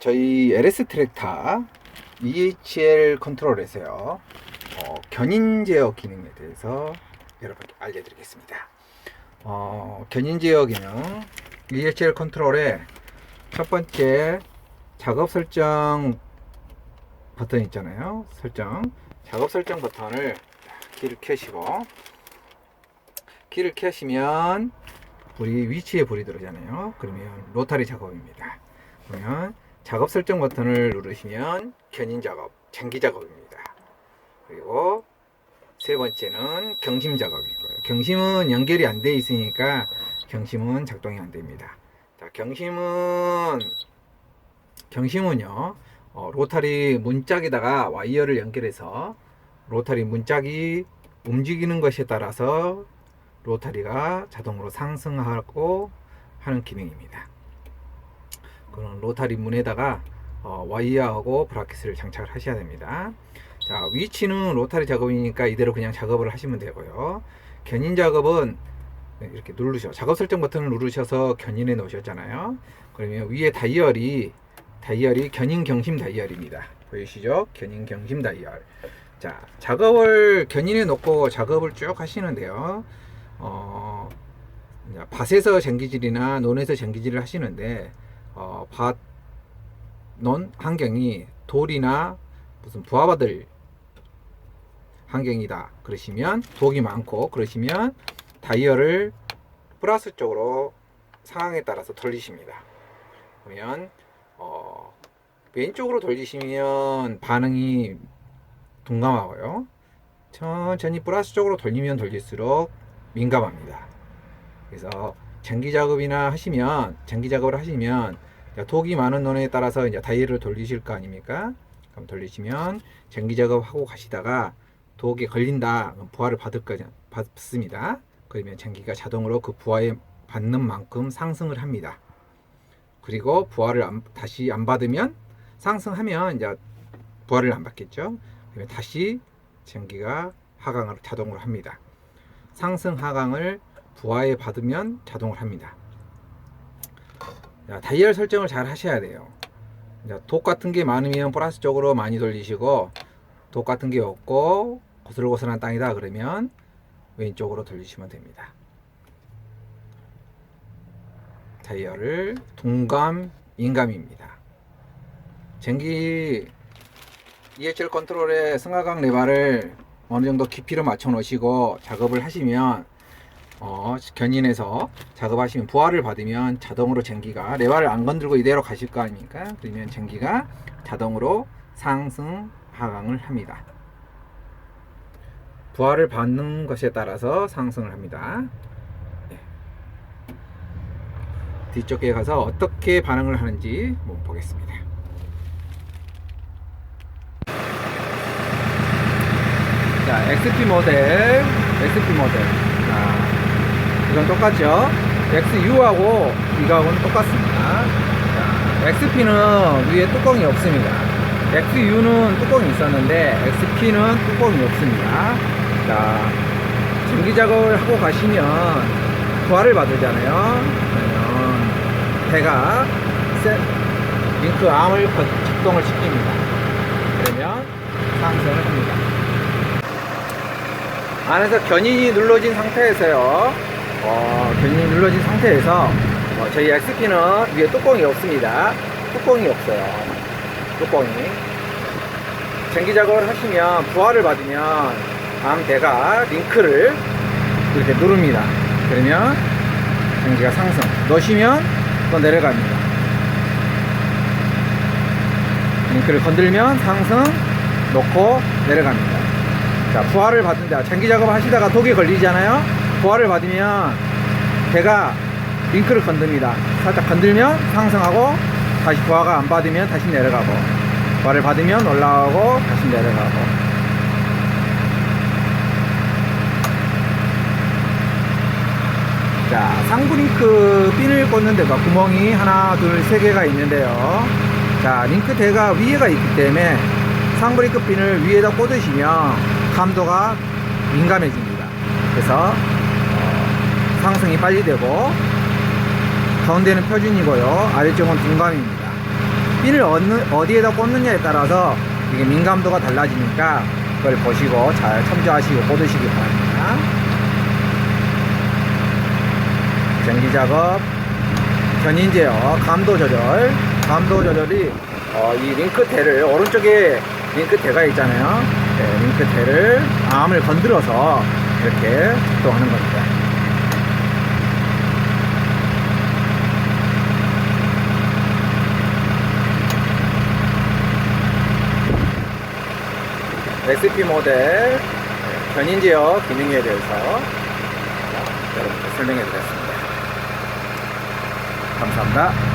저희 LS 트랙타 EHL 컨트롤에서요 어, 견인 제어 기능에 대해서 여러분께 알려드리겠습니다. 어, 견인 제어 기능 EHL 컨트롤의 첫 번째 작업 설정 버튼 있잖아요. 설정 작업 설정 버튼을 키를 켜시고 키를 켜시면 불이 위치에 불이 들어오잖아요. 그러면 로타리 작업입니다. 그러면 작업 설정 버튼을 누르시면 견인 작업, 장기 작업입니다. 그리고 세 번째는 경심 작업이고요. 경심은 연결이 안 돼 있으니까 경심은 작동이 안 됩니다. 자, 경심은 경심은요. 어, 로타리 문짝에다가 와이어를 연결해서 로타리 문짝이 움직이는 것에 따라서 로타리가 자동으로 상승하고 하는 기능입니다. 그런 로타리 문에다가 어, 와이어하고 브라켓을 장착을 하셔야 됩니다. 자, 위치는 로타리 작업이니까 이대로 그냥 작업을 하시면 되고요. 견인 작업은 네, 이렇게 누르셔. 작업 설정 버튼을 누르셔서 견인해 놓으셨잖아요. 그러면 위에 다이얼이 다이얼이 견인 경심 다이얼입니다. 보이시죠? 견인 경심 다이얼. 자, 작업을 견인해 놓고 작업을 쭉 하시는데요. 어, 밭에서 쟁기질이나 논에서 쟁기질을 하시는데 어, 밭, 논 환경이 돌이나 무슨 부화받을 환경이다 그러시면 독이 많고 그러시면 다이얼을 플러스 쪽으로 상황에 따라서 돌리십니다. 그러면 어, 왼쪽으로 돌리시면 반응이 둔감하고요. 천천히 플러스 쪽으로 돌리면 돌릴수록 민감합니다. 그래서 전기 작업이나 하시면 전기 작업을 하시면 독이 많은 논에 따라서 이제 다이얼을 돌리실 거 아닙니까? 그럼 돌리시면 전기 작업하고 가시다가 독에 걸린다 부하를 받을 거 받습니다. 그러면 전기가 자동으로 그 부하에 받는 만큼 상승을 합니다. 그리고 부하를 안, 다시 안 받으면 상승하면 이제 부하를 안 받겠죠. 그러면 다시 전기가 하강으로 자동으로 합니다. 상승 하강을 부하에 받으면 자동을 합니다. 자, 다이얼 설정을 잘 하셔야 돼요. 자, 독 같은 게 많으면 플러스 쪽으로 많이 돌리시고 독 같은 게 없고 고슬고슬한 땅이다 그러면 왼쪽으로 돌리시면 됩니다. 다이얼을 동감, 인감입니다. 전기 EHL 컨트롤의 승하강 레바를 어느 정도 깊이로 맞춰 놓으시고 작업을 하시면 어, 견인해서 작업하시면 부하를 받으면 자동으로 전기가 레바를 안 건들고 이대로 가실 거 아닙니까? 그러면 전기가 자동으로 상승 하강을 합니다. 부하를 받는 것에 따라서 상승을 합니다. 네. 뒤쪽에 가서 어떻게 반응을 하는지 보겠습니다. 자, XP 모델, XP 모델. 자, 이건 똑같죠? XU하고 이거하고는 똑같습니다. 자, XP는 위에 뚜껑이 없습니다. XU는 뚜껑이 있었는데 XP는 뚜껑이 없습니다. 자, 전기 작업을 하고 가시면 부하를 받으잖아요. 그러면 배가 세, 링크 암을 거- 작동을 시킵니다. 그러면 상승을 합니다. 안에서 견인이 눌러진 상태에서요. 어, 견인이 눌러진 상태에서 어, 저희 XP는 위에 뚜껑이 없습니다. 뚜껑이 없어요. 뚜껑이. 전기 작업을 하시면 부하를 받으면 다음 대가 링크를 이렇게 누릅니다. 그러면 전기가 상승. 넣으시면 또 내려갑니다. 링크를 건들면 상승, 놓고 내려갑니다. 자, 부하를 받는다. 전기 작업 하시다가 독이 걸리잖아요. 부하를 받으면 배가 링크를 건듭니다. 살짝 건들면 상승하고 다시 부하가 안 받으면 다시 내려가고 부하를 받으면 올라가고 다시 내려가고 자, 상부 링크 핀을 꽂는 데가 구멍이 하나, 둘, 세 개가 있는데요. 자, 링크 대가 위에가 있기 때문에 상부 링크 핀을 위에다 꽂으시면 감도가 민감해집니다. 그래서 어, 상승이 빨리 되고 가운데는 표준이고요. 아래쪽은 둔감입니다. 핀을 어느, 어디에다 꽂느냐에 따라서 이게 민감도가 달라지니까 그걸 보시고 잘 첨조하시고 꽂으시기 바랍니다. 전기 작업, 견인 제어, 감도 조절, 감도 조절이 어, 이 링크테를 오른쪽에 링크테가 있잖아요. 네, 링크테를 암을 건드려서 이렇게 작동하는 겁니다. SP 모델 견인 제어 기능에 대해서 여러분께 설명해 드렸습니다. 감사합니다.